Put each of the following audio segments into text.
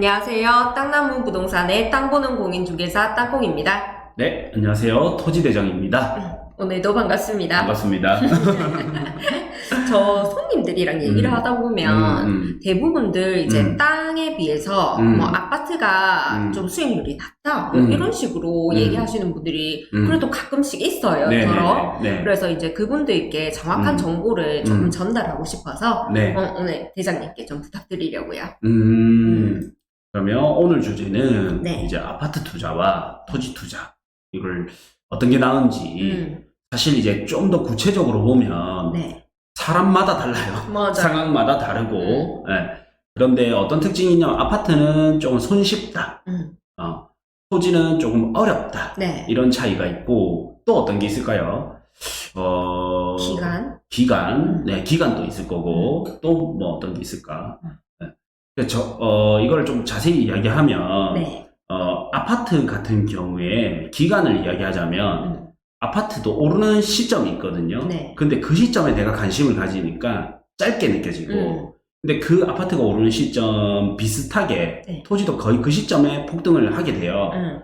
안녕하세요. 땅나무 부동산의 땅 보는 공인중개사 땅콩입니다. 네, 안녕하세요. 토지대장입니다. 오늘도 반갑습니다. 반갑습니다. 저 손님들이랑 얘기를 음. 하다 보면 음, 대부분들 이제 음. 땅에 비해서 음. 뭐 아파트가 음. 좀 수익률이 낮다 뭐 음. 이런 식으로 음. 얘기하시는 분들이 음. 그래도 가끔씩 있어요. 네, 저러. 네, 네. 그래서 이제 그분들께 정확한 음. 정보를 조금 음. 전달하고 싶어서 네. 어, 오늘 대장님께 좀 부탁드리려고요. 음, 그러면 오늘 주제는 네. 이제 아파트 투자와 토지 투자 이걸 어떤 게 나은지 음. 사실 이제 좀 더 구체적으로 보면 네. 사람마다 달라요. 맞아. 상황마다 다르고. 예. 그런데 어떤 특징이 있냐면 아파트는 조금 손쉽다. 음. 어, 토지는 조금 어렵다. 네. 이런 차이가 있고 또 어떤 게 있을까요? 어, 기간. 기간, 음. 네, 기간도 있을 거고, 또 뭐 어떤 게 있을까? 저, 어, 이걸 좀 자세히 이야기하면, 네. 어, 아파트 같은 경우에 기간을 이야기하자면, 음. 아파트도 오르는 시점이 있거든요. 네. 근데 그 시점에 내가 관심을 가지니까 짧게 느껴지고, 음. 근데 그 아파트가 오르는 시점 비슷하게 네. 토지도 거의 그 시점에 폭등을 하게 돼요. 음.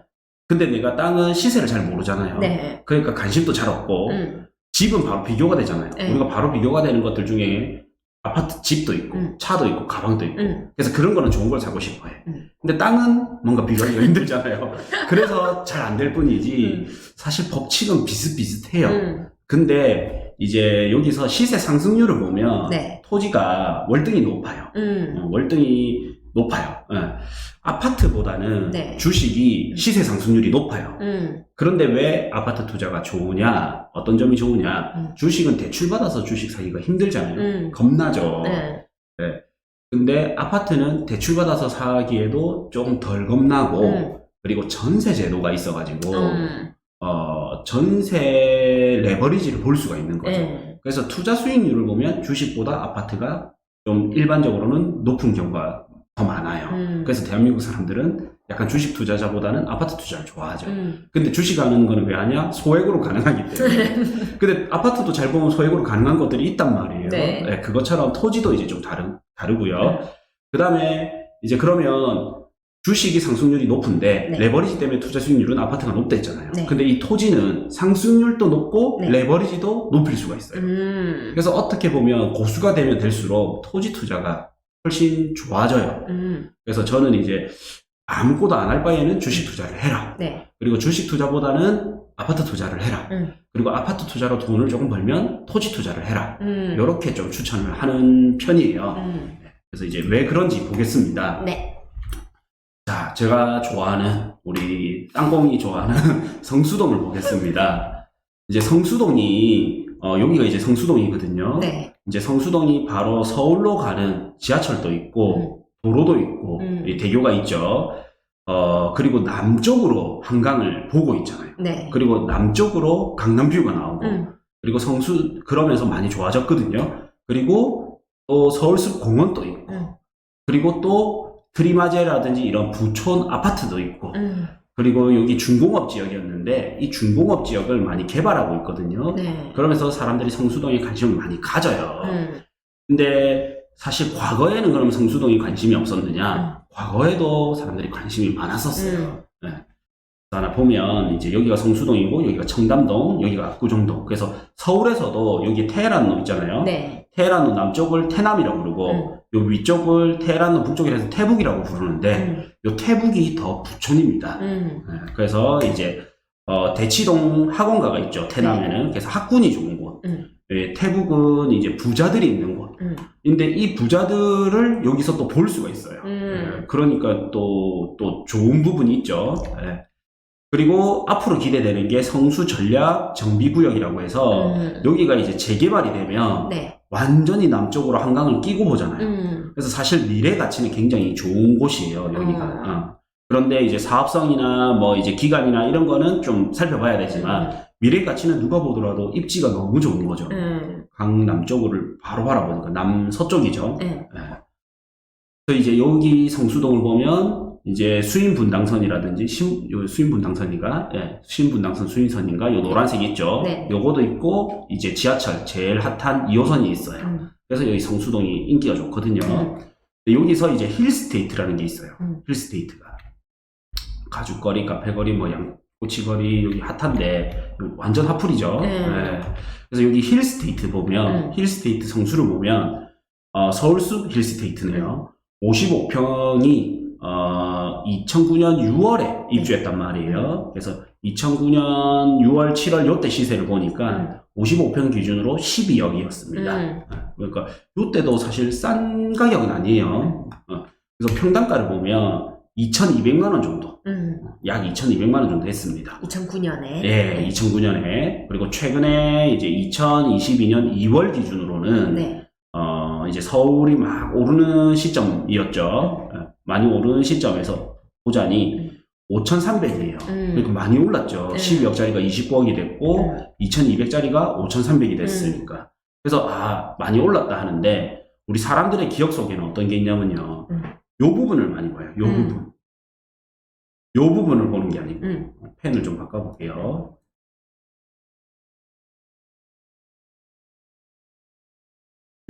근데 내가 땅은 시세를 잘 모르잖아요. 네. 그러니까 관심도 잘 없고, 음. 집은 바로 비교가 되잖아요. 네. 우리가 바로 비교가 되는 것들 중에 아파트 집도 있고 음. 차도 있고 가방도 있고 음. 그래서 그런 거는 좋은 걸 사고 싶어 해. 음. 근데 땅은 뭔가 비교하기가 힘들잖아요. 그래서 잘 안 될 뿐이지 음. 사실 법칙은 비슷비슷해요. 음. 근데 이제 여기서 시세 상승률을 보면 네. 토지가 월등히 높아요. 음. 어, 월등히 높아요. 예. 아파트보다는 네. 주식이 시세 상승률이 높아요. 음. 그런데 왜 아파트 투자가 좋으냐? 어떤 점이 좋으냐? 음. 주식은 대출 받아서 주식 사기가 힘들잖아요. 음. 겁나죠. 네. 근데 아파트는 대출 받아서 사기에도 조금 덜 겁나고 음. 그리고 전세 제도가 있어가지고 음. 어, 전세 레버리지를 볼 수가 있는 거죠. 네. 그래서 투자 수익률을 보면 주식보다 아파트가 좀 일반적으로는 높은 경우가 더 많아요. 음. 그래서 대한민국 사람들은 약간 주식 투자자보다는 아파트 투자를 좋아하죠. 음. 근데 주식하는 거는 왜 하냐? 소액으로 가능하기 때문에. 근데 아파트도 잘 보면 소액으로 가능한 것들이 있단 말이에요. 네. 그것처럼 토지도 이제 좀 다르, 다르고요. 음. 그 다음에 이제 그러면 주식이 상승률이 높은데 네. 레버리지 때문에 투자 수익률은 아파트가 높다 했잖아요. 네. 근데 이 토지는 상승률도 높고 네. 레버리지도 높일 수가 있어요. 음. 그래서 어떻게 보면 고수가 되면 될수록 토지 투자가 훨씬 좋아져요. 음. 그래서 저는 이제 아무것도 안 할 바에는 주식 투자를 해라. 네. 그리고 주식 투자보다는 아파트 투자를 해라. 음. 그리고 아파트 투자로 돈을 조금 벌면 토지 투자를 해라. 음. 이렇게 좀 추천을 하는 편이에요. 음. 그래서 이제 왜 그런지 보겠습니다. 네. 자, 제가 좋아하는 우리 땅콩이 좋아하는 성수동을 보겠습니다. 이제 성수동이 어, 여기가 이제 성수동이거든요. 네. 이제 성수동이 바로 서울로 가는 지하철도 있고 도로도 있고 음. 이 대교가 있죠. 어, 그리고 남쪽으로 한강을 보고 있잖아요. 네. 그리고 남쪽으로 강남뷰가 나오고 음. 그리고 성수 그러면서 많이 좋아졌거든요. 그리고 또 서울숲 공원도 있고 음. 그리고 또 트리마제라든지 이런 부촌 아파트도 있고 음. 그리고 여기 중공업 지역이었는데 이 중공업 지역을 많이 개발하고 있거든요. 네. 그러면서 사람들이 성수동에 관심을 많이 가져요. 음. 근데 사실 과거에는 그럼 성수동이 관심이 음. 없었느냐? 과거에도 사람들이 관심이 많았었어요. 음. 하나 보면 이제 여기가 성수동이고 여기가 청담동, 여기가 압구정동. 그래서 서울에서도 여기 테헤란로 있잖아요. 네. 테헤란로 남쪽을 테남이라고 부르고 음. 요 위쪽을 테헤란로 북쪽이라 해서 태북이라고 부르는데 음. 요 태북이 더 부촌입니다. 음. 네, 그래서 이제 어, 대치동 학원가가 있죠. 테남에는 그래서 학군이 좋은 곳. 음. 예, 태북은 이제 부자들이 있는 곳. 음. 근데 이 부자들을 여기서 또 볼 수가 있어요. 음. 예, 그러니까 또, 또 좋은 부분이 있죠. 예. 그리고 앞으로 기대되는 게 성수 전략 정비구역이라고 해서 음. 여기가 이제 재개발이 되면 네. 완전히 남쪽으로 한강을 끼고 보잖아요. 음. 그래서 사실 미래 가치는 굉장히 좋은 곳이에요, 여기가. 음. 어. 그런데 이제 사업성이나 뭐 이제 기간이나 이런 거는 좀 살펴봐야 되지만 미래 가치는 누가 보더라도 입지가 너무 좋은 거죠. 음. 강남쪽을 바로 바라보니까 남서쪽이죠. 음. 예. 그래서 이제 여기 성수동을 보면 이제 수인 분당선이라든지 신- 요 수인 분당선인가? 예, 수인 분당선 수인선인가? 요 노란색 있죠. 네. 요거도 있고 이제 지하철 제일 핫한 2호선이 있어요. 음. 그래서 여기 성수동이 인기가 좋거든요. 음. 근데 여기서 이제 힐스테이트라는 게 있어요. 음. 힐스테이트가. 가죽거리, 카페거리, 뭐 양꼬치거리, 여기 핫한데, 완전 핫플이죠. 네. 네. 그래서 여기 힐스테이트 보면, 음. 힐스테이트 성수를 보면, 어, 서울숲 힐스테이트네요. 55평이, 어, 2009년 6월에 입주했단 말이에요. 그래서 2009년 6월, 7월 요때 시세를 보니까 55평 기준으로 12억이었습니다. 음. 그러니까 요때도 사실 싼 가격은 아니에요. 어, 그래서 평당가를 보면 2,200만 원 정도, 음. 약 2,200만 원 정도 했습니다. 2009년에. 예, 2009년에 그리고 최근에 이제 2022년 2월 기준으로는 네. 어 이제 서울이 막 오르는 시점이었죠. 예, 많이 오르는 시점에서 보자니 5,300이에요. 음. 그러니까 많이 올랐죠. 네. 12억짜리가 29억이 됐고 음. 2,200짜리가 5,300이 됐으니까. 그래서 아 많이 올랐다 하는데 우리 사람들의 기억 속에는 어떤 게 있냐면요. 음. 요 부분을 많이 봐요. 요 음. 부분. 요 부분을 보는 게 아니고 음. 펜을 좀 바꿔볼게요.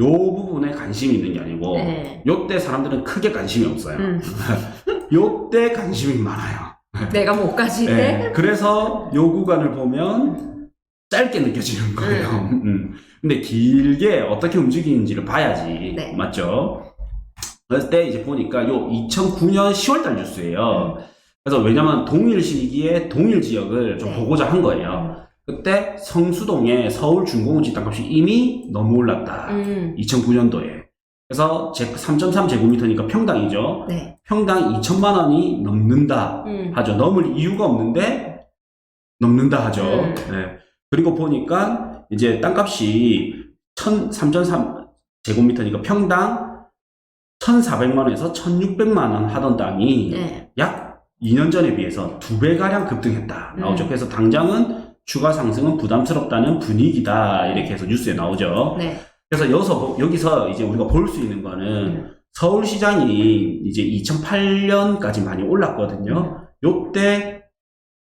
요 부분에 관심이 있는 게 아니고 네. 요때 사람들은 크게 관심이 없어요. 음. 요때 관심이 많아요. 내가 못 가질 때. 네, 그래서 요 구간을 보면 짧게 느껴지는 거예요. 음. 근데 길게 어떻게 움직이는지를 봐야지. 네. 맞죠? 그랬을 때 이제 보니까 요 2009년 10월달 뉴스예요. 그래서 왜냐면 동일 시기에 동일 지역을 좀 네. 보고자 한 거예요. 그때 성수동의 서울 중공지 땅값이 이미 너무 올랐다. 음. 2009년도에. 그래서 3.3제곱미터니까 평당이죠. 네. 평당 2천만 원이 넘는다. 음. 하죠. 넘을 이유가 없는데 넘는다 하죠. 음. 네. 그리고 보니까 이제 땅값이 1 3.3 제곱미터니까 평당 1,400만 원에서 1,600만 원 하던 땅이 네. 약 2년 전에 비해서 두 배 가량 급등했다 나오죠. 음. 그래서 당장은 추가 상승은 부담스럽다는 분위기다 이렇게 해서 뉴스에 나오죠. 네. 그래서 여기서 여기서 이제 우리가 볼 수 있는 거는 음. 서울시장이 이제 2008년까지 많이 올랐거든요. 요때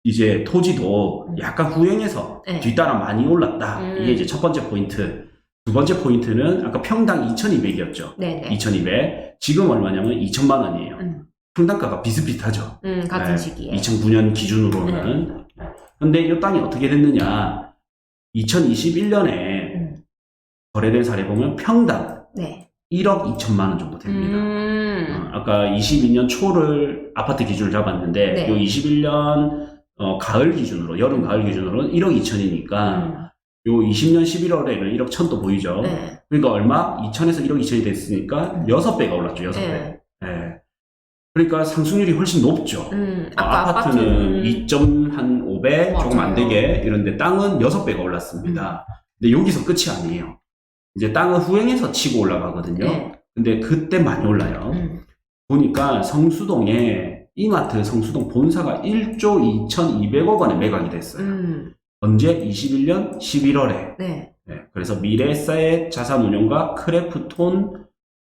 이제 토지도 음. 약간 후행해서 네. 뒤따라 많이 올랐다. 음. 이게 이제 첫 번째 포인트. 두 번째 포인트는 아까 평당 2,200이었죠. 네. 네. 2,200. 지금 얼마냐면 2천만 원이에요. 음. 평당가가 비슷비슷하죠. 음. 같은 네. 시기에. 2009년 기준으로는. 근데 이 땅이 어떻게 됐느냐. 2021년에 음. 거래된 사례 보면 평당 네. 1억 2천만 원 정도 됩니다. 음. 어, 아까 22년 초를 아파트 기준을 잡았는데 네. 요 21년 어, 가을 기준으로 여름 가을 기준으로는 1억 2천이니까 음. 요 20년 11월에는 1억 1천도 보이죠. 네. 그러니까 얼마? 2천에서 1억 2천이 됐으니까 음. 6배가 올랐죠. 6배. 네. 예. 그러니까 상승률이 훨씬 높죠. 음. 어, 아까 아 파트는 아파트는 2.5배 조금 안 맞아요. 되게 이런데 땅은 6배가 올랐습니다. 근데 여기서 끝이 아니에요. 이제 땅은 후행해서 치고 올라가거든요. 네. 근데 그때 많이 올라요. 음. 보니까 성수동에 이마트 성수동 본사가 1조 2,200억 원에 매각이 됐어요. 음. 언제? 21년 11월에. 네. 그래서 미래사의 자산운용과 크래프톤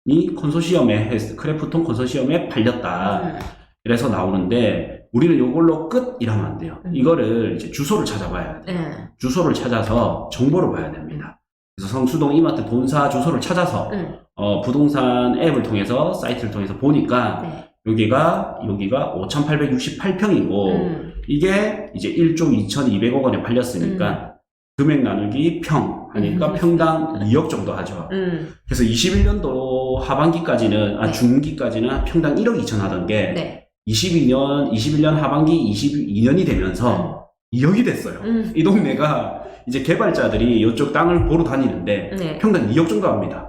이 컨소시엄에 했- 크래프톤 컨소시엄에 팔렸다. 음. 그래서 나오는데 우리는 이걸로 끝 이러면 안 돼요. 음. 이거를 이제 주소를 찾아봐야 돼요. 네. 주소를 찾아서 정보를 봐야 됩니다. 그래서 성수동 이마트 본사 주소를 찾아서 음. 어, 부동산 앱을 통해서 사이트를 통해서 보니까 네. 여기가 여기가 5,868평이고 음. 이게 이제 1조 2,200억 원에 팔렸으니까 금액 나누기 평 하니까 음. 평당 2억 정도 하죠. 음. 그래서 21년도 하반기까지는 아 네. 중기까지는 평당 1억 2천 하던 게 네. 22년 21년 하반기 22년이 되면서 2억이 됐어요. 음. 이 동네가 이제 개발자들이 이쪽 땅을 보러 다니는데 네. 평당 2억 정도 합니다.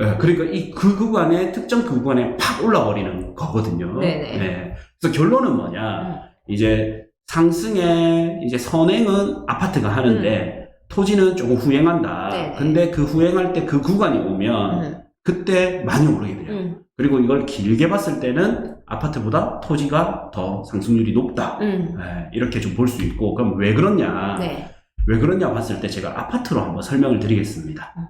예, 그러니까 이 그 구간에 특정 그 구간에 팍 올라버리는 거거든요. 네네. 네. 그래서 결론은 뭐냐? 음. 이제 상승의 이제 선행은 아파트가 하는데 토지는 조금 후행한다. 음. 네네. 근데 그 후행할 때 그 구간이 오면 음. 그때 많이 오르게 돼요. 음. 그리고 이걸 길게 봤을 때는 아파트보다 토지가 더 상승률이 높다. 음. 예, 이렇게 좀 볼 수 있고 그럼 왜 그러냐? 네. 왜 그러냐 봤을 때 제가 아파트로 한번 설명을 드리겠습니다. 음.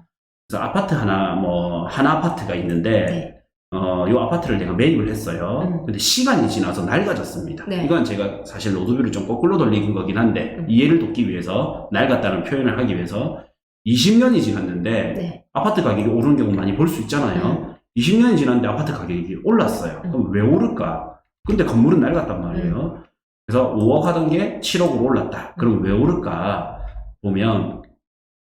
그래서 아파트 하나 뭐 하나 아파트가 있는데 네. 어, 요 아파트를 내가 매입을 했어요. 음. 근데 시간이 지나서 낡아졌습니다. 네. 이건 제가 사실 로드뷰를 좀 거꾸로 돌린 거긴 한데 음. 이해를 돕기 위해서 낡았다는 표현을 하기 위해서 20년이 지났는데 네. 아파트 가격이 오르는 경우 많이 볼 수 있잖아요. 음. 20년이 지났는데 아파트 가격이 올랐어요. 그럼 왜 오를까? 근데 건물은 낡았단 말이에요. 그래서 5억 하던 게 7억으로 올랐다. 그럼 왜 오를까? 보면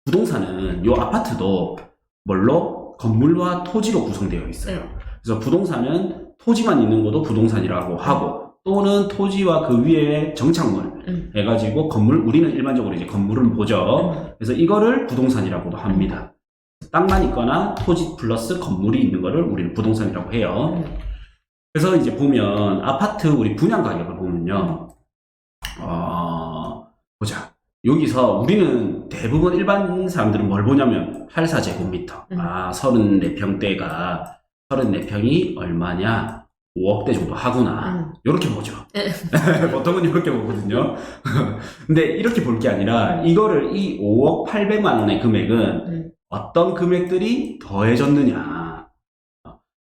부동산은 요 아파트도 뭘로 건물과 토지로 구성되어 있어요. 네. 그래서 부동산은 토지만 있는 것도 부동산이라고 하고 또는 토지와 그 위에 정착물 음. 해가지고 건물 우리는 일반적으로 이제 건물을 보죠. 음. 그래서 이거를 부동산이라고도 합니다. 땅만 있거나 토지 플러스 건물이 있는 거를 우리는 부동산이라고 해요. 음. 그래서 이제 보면 아파트 우리 분양 가격을 보면요. 어, 보자. 여기서 우리는 대부분 일반 사람들은 뭘 보냐면 84제곱미터. 음. 아, 34평대가 34평이 얼마냐? 5억대 정도 하구나. 음. 이렇게 보죠. 네. 보통은 이렇게 보거든요. 근데 이렇게 볼 게 아니라 이거를 이 5억 800만 원의 금액은 음. 어떤 금액들이 더해졌느냐.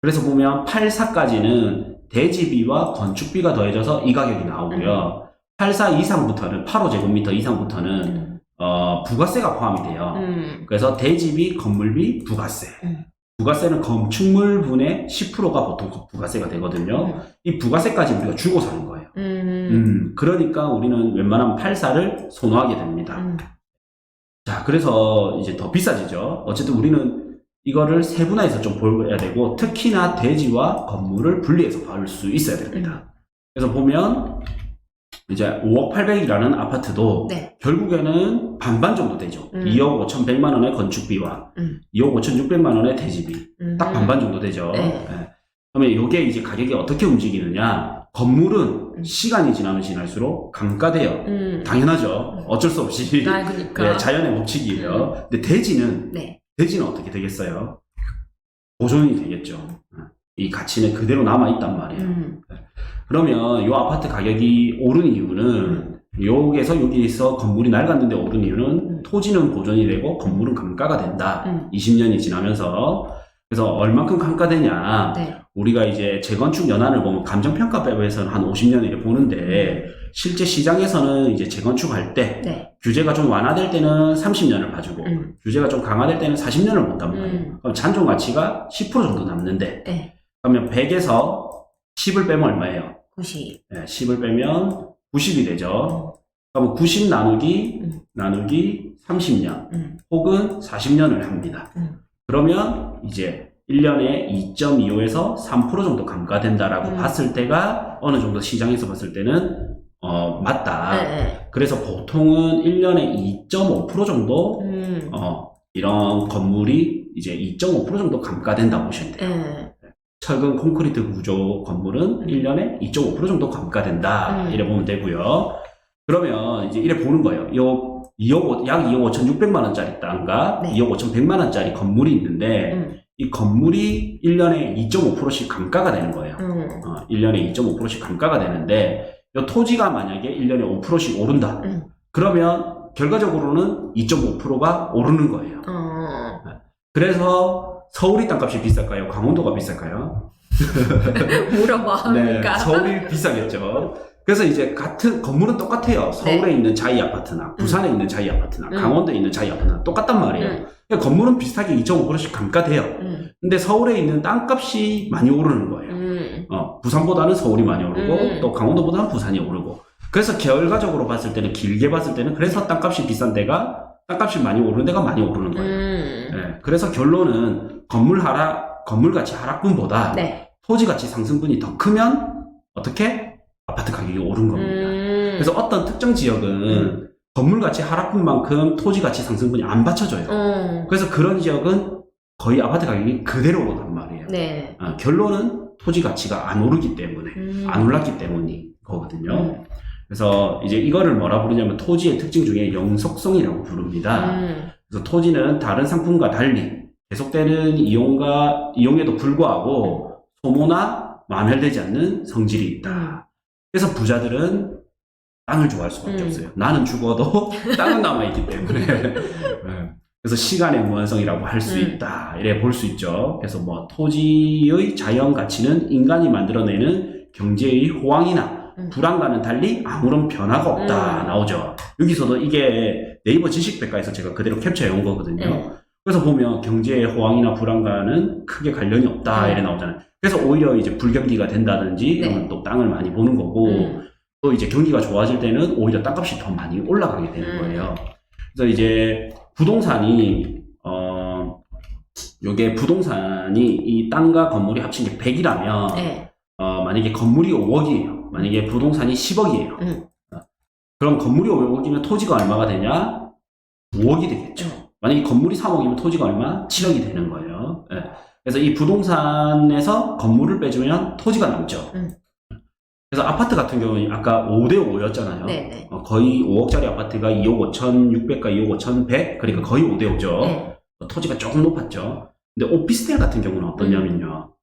그래서 보면 84까지는 대지비와 건축비가 더해져서 이 가격이 나오고요. 84 이상부터는 85제곱미터 이상부터는 음. 어, 부가세가 포함이 돼요. 음. 그래서 대지비, 건물비, 부가세. 음. 부가세는 건축물분의 10%가 보통 부가세가 되거든요. 이 부가세까지 우리가 주고 사는 거예요. 음. 음, 그러니까 우리는 웬만하면 84를 선호하게 됩니다. 음. 자, 그래서 이제 더 비싸지죠. 어쨌든 우리는 이거를 세분화해서 좀 보여야 되고, 특히나 대지와 건물을 분리해서 볼수 있어야 됩니다. 그래서 보면, 이제 5억 800이라는 아파트도 네. 결국에는 반반 정도 되죠. 음. 2억 5,100만 원의 건축비와 음. 2억 5,600만 원의 대지비. 음. 딱 반반 정도 되죠. 네. 예. 그러면 이게 이제 가격이 어떻게 움직이느냐. 건물은 음. 시간이 지나면 지날수록 감가돼요. 음. 당연하죠. 어쩔 수 없이 아, 그러니까. 예, 자연의 법칙이에요. 근데 대지는 네. 대지는 어떻게 되겠어요? 보존이 되겠죠. 어, 이 가치는 그대로 남아 있단 말이에요. 음. 그러면 이 아파트 가격이 오른 이유는 음. 여기에서 여기에서 건물이 낡았는데 오른 이유는 음. 토지는 보존이 되고 건물은 감가가 된다. 음. 20년이 지나면서 그래서 얼만큼 감가되냐? 네. 우리가 이제 재건축 연한을 보면 감정평가법에서는 한 50년 이래 보는데 실제 시장에서는 이제 재건축할 때 네. 규제가 좀 완화될 때는 30년을 봐주고 음. 규제가 좀 강화될 때는 40년을 본단 말이에요. 음. 그럼 잔존 가치가 10% 정도 남는데 네. 그러면 100에서 10을 빼면 얼마예요? 90. 네, 10을 빼면 90이 되죠. 그러면 90 나누기 음. 나누기 30년 음. 혹은 40년을 합니다. 음. 그러면 이제 1년에 2.25에서 3% 정도 감가된다라고 음. 봤을 때가 어느 정도 시장에서 봤을 때는 어, 맞다. 네. 네. 그래서 보통은 1년에 2.5% 정도 음. 어, 이런 건물이 이제 2.5% 정도 감가된다고 보시면 돼요. 네. 철근 콘크리트 구조 건물은 음. 1년에 2.5% 정도 감가된다. 음. 이래 보면 되고요. 그러면 이제 이래 보는 거예요. 요 2억, 오- 약 2억 5,600만 원짜리 땅과 네. 2억 5,100만 원짜리 건물이 있는데 음. 이 건물이 1년에 2.5%씩 감가가 되는 거예요. 음. 어, 1년에 2.5%씩 감가가 되는데 이 토지가 만약에 1년에 5%씩 오른다. 음. 그러면 결과적으로는 2.5%가 오르는 거예요. 어. 그래서 서울이 땅값이 비쌀까요? 강원도가 비쌀까요? 물어봐. 네, 그러니까. 서울이 비싸겠죠. 그래서 이제 같은 건물은 똑같아요. 서울에 있는 자이 아파트나 부산에 있는 자이 아파트나 네. 음. 강원도에 있는 자이 아파트나 똑같단 말이에요. 음. 그러니까 건물은 비슷하게 2.5%씩 감가돼요. 음. 근데 서울에 있는 땅값이 많이 오르는 거예요. 음. 어, 부산보다는 서울이 많이 오르고 음. 또 강원도보다는 부산이 오르고 그래서 결과적으로 봤을 때는 길게 봤을 때는 그래서 땅값이 비싼 데가 땅값이 많이 오르는 데가 많이 오르는 거예요. 음. 예, 그래서 결론은 건물 하락 건물 가치 하락분보다 네. 토지 가치 상승분이 더 크면 어떻게 아파트 가격이 오른 겁니다. 음. 그래서 어떤 특정 지역은 건물 가치 하락분만큼 토지 가치 상승분이 안 받쳐줘요. 어. 그래서 그런 지역은 거의 아파트 가격이 그대로 오른단 말이에요. 네. 어, 결론은 토지 가치가 안 오르기 때문에 음. 안 올랐기 때문인 거거든요. 음. 그래서 이제 이거를 뭐라 부르냐면 토지의 특징 중에 영속성이라고 부릅니다. 음. 그래서 토지는 다른 상품과 달리 계속되는 이용과 이용에도 불구하고 소모나 마멸되지 않는 성질이 있다. 그래서 부자들은 땅을 좋아할 수밖에 음. 없어요. 나는 죽어도 땅은 남아있기 때문에. 네. 그래서 시간의 무한성이라고 할수 음. 있다. 이래 볼 수 있죠. 그래서 뭐 토지의 자연 가치는 인간이 만들어내는 경제의 호황이나 음. 불안과는 달리 아무런 변화가 없다 음. 나오죠. 여기서도 이게 네이버 지식백과에서 제가 그대로 캡처해 온 거거든요. 네. 그래서 보면 경제의 호황이나 불안과는 크게 관련이 없다 음. 이래 나오잖아요. 그래서 오히려 이제 불경기가 된다든지 네. 이러면 또 땅을 많이 보는 거고 음. 또 이제 경기가 좋아질 때는 오히려 땅값이 더 많이 올라가게 되는 음. 거예요. 그래서 이제 부동산이 어 요게 부동산이 이 땅과 건물이 합친 게 100이라면 네. 어 만약에 건물이 5억이에요. 만약에 부동산이 10억이에요. 음. 그럼 건물이 5억이면 토지가 얼마가 되냐? 5억이 되겠죠. 음. 만약에 건물이 3억이면 토지가 얼마? 7억이 되는 거예요. 예. 그래서 이 부동산에서 건물을 빼주면 토지가 남죠. 음. 그래서 아파트 같은 경우는 아까 5대 5였잖아요. 네. 네. 거의 5억짜리 아파트가 2억 5천6백과 2억 5천 100 그러니까 거의 5대 5죠. 네. 토지가 조금 높았죠. 근데 오피스텔 같은 경우는 어떠냐면요.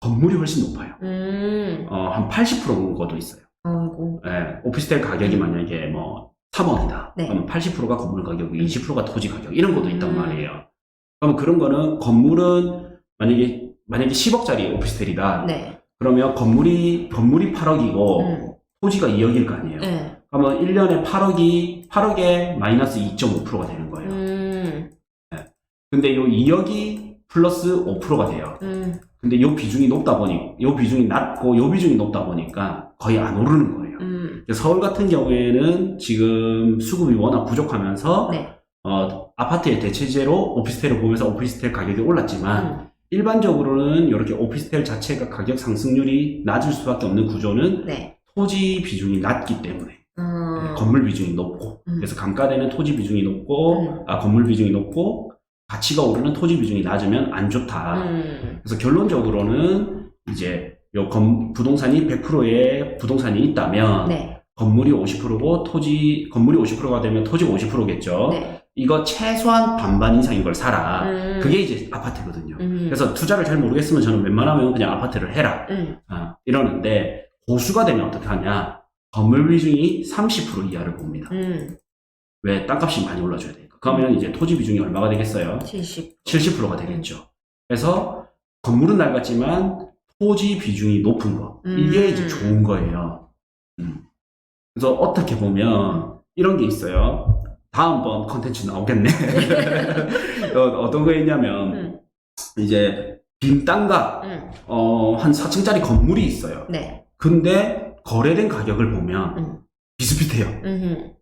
건물이 훨씬 높아요. 음. 어, 한 80%인 것도 있어요. 아이고. 예, 오피스텔 가격이 만약에 뭐 3억이다. 네. 그러면 80%가 건물 가격이고 20%가 토지 가격 이런 것도 있단 음. 말이에요. 그러면 그런 거는 건물은 만약에 만약에 10억짜리 오피스텔이다. 네. 그러면 건물이 건물이 8억이고 음. 토지가 2억일 거 아니에요. 네. 그러면 1년에 8억이 8억에 마이너스 2.5%가 되는 거예요. 음. 근데 요 2억이 플러스 5%가 돼요. 음. 근데 요 비중이 높다 보니 요 비중이 낮고 요 비중이 높다 보니까 거의 안 오르는 거예요. 음. 서울 같은 경우에는 지금 수급이 워낙 부족하면서 네. 어, 아파트의 대체제로 오피스텔을 보면서 오피스텔 가격이 올랐지만 음. 일반적으로는 이렇게 오피스텔 자체가 가격 상승률이 낮을 수밖에 없는 구조는 네. 토지 비중이 낮기 때문에 음. 건물 비중이 높고 음. 그래서 감가되는 토지 비중이 높고 음. 아 건물 비중이 높고 가치가 오르는 토지 비중이 낮으면 안 좋다. 음. 그래서 결론적으로는 이제 요 건, 부동산이 100%의 부동산이 있다면 네. 건물이 50%고 토지 건물이 50%가 되면 토지가 50%겠죠. 네. 이거 최소한 반반 이상인 걸 사라. 음. 그게 이제 아파트거든요. 음. 그래서 투자를 잘 모르겠으면 저는 웬만하면 그냥 아파트를 해라. 음. 아, 이러는데 고수가 되면 어떻게 하냐? 건물 비중이 30% 이하를 봅니다. 음. 왜 땅값이 많이 올라줘야 되니까. 그러면 이제 토지 비중이 얼마가 되겠어요? 70. 70%가 되겠죠. 그래서 건물은 낡았지만 토지 비중이 높은 거. 이게 음. 이제 좋은 거예요. 음. 그래서 어떻게 보면 이런 게 있어요. 다음번 컨텐츠 나오겠네. 어, 떤 거있냐면 음. 이제 빈 땅과 음. 어, 한 4층짜리 건물이 있어요. 네. 근데 거래된 가격을 보면 음. 비슷비슷해요. 음.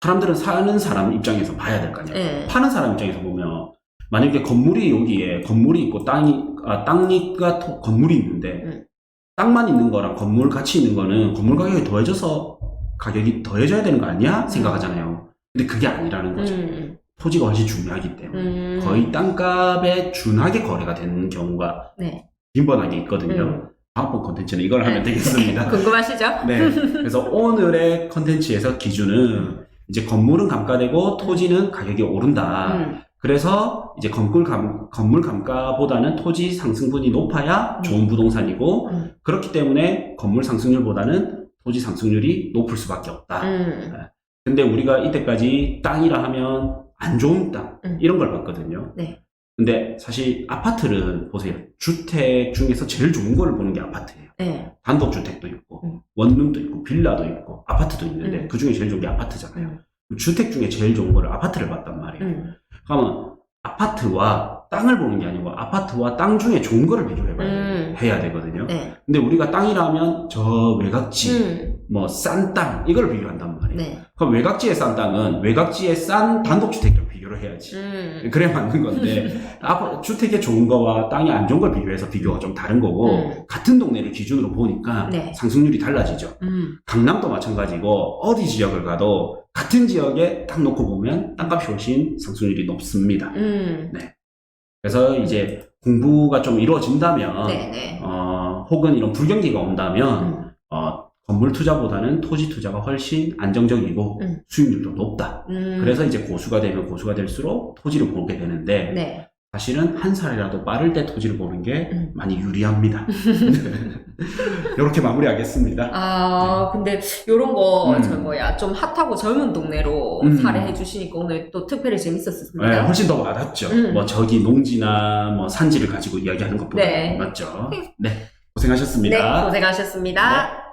사람들은 사는 사람 입장에서 봐야 될 거 아니에요. 네. 파는 사람 입장에서 보면 만약에 건물이 여기에 건물이 있고 땅이 아, 땅과 토- 건물이 있는데 음. 땅만 있는 거랑 건물 같이 있는 거는 건물 가격이 더해져서 가격이 더해져야 되는 거 아니야 생각하잖아요. 근데 그게 아니라는 거죠. 음. 토지가 훨씬 중요하기 때문에 음. 거의 땅값에 준하게 거래가 되는 경우가 네. 빈번하게 있거든요. 음. 다음번 컨텐츠는 이걸 하면 되겠습니다. 궁금하시죠? 네. 그래서 오늘의 컨텐츠에서 기준은 이제 건물은 감가되고 토지는 가격이 오른다. 음. 그래서 이제 건물 감, 건물 감가보다는 토지 상승분이 높아야 좋은 부동산이고 음. 그렇기 때문에 건물 상승률보다는 토지 상승률이 높을 수밖에 없다. 음. 근데 우리가 이때까지 땅이라 하면 안 좋은 땅 음. 이런 걸 봤거든요. 네. 근데 사실 아파트를 보세요. 주택 중에서 제일 좋은 거를 보는 게 아파트예요. 네. 단독주택도 있고 음. 원룸도 있고 빌라도 있고 아파트도 있는데 음. 그 중에 제일 좋은 게 아파트잖아요. 음. 주택 중에 제일 좋은 거를 아파트를 봤단 말이에요. 음. 그러면 아파트와 땅을 보는 게 아니고 아파트와 땅 중에 좋은 거를 비교해봐야 음. 해야 되거든요. 네. 근데 우리가 땅이라면 저 외곽지, 음. 뭐싼 땅 이걸 비교한단 말이에요. 네. 그럼 외곽지의 싼 땅은 외곽지의 싼 단독주택이랑 비교를 해야지. 음. 그래야 맞는 건데 아파 주택의 좋은 거와 땅이 안 좋은 걸 비교해서 비교가 좀 다른 거고 음. 같은 동네를 기준으로 보니까 네. 상승률이 달라지죠. 음. 강남도 마찬가지고 어디 지역을 가도 같은 지역에 딱 놓고 보면 땅값이 훨씬 상승률이 높습니다. 음. 그래서 이제 공부가 좀 이루어진다면 네. 네. 어, 혹은 이런 불경기가 온다면 음. 어, 건물 투자보다는 토지 투자가 훨씬 안정적이고 음. 수익률도 높다. 음. 그래서 이제 고수가 되면 고수가 될수록 토지를 보게 되는데 네. 사실은 한 살이라도 빠를 때 토지를 보는 게 음. 많이 유리합니다. 이렇게 마무리하겠습니다. 아, 근데 요런 거, 음. 저 뭐야, 좀 핫하고 젊은 동네로 음. 사례해 주시니까 오늘 또 특별히 재밌었습니다. 네, 훨씬 더 와닿죠. 음. 뭐 저기 농지나 뭐 산지를 가지고 이야기하는 것보다 네. 맞죠. 네, 고생하셨습니다. 네, 고생하셨습니다. 네.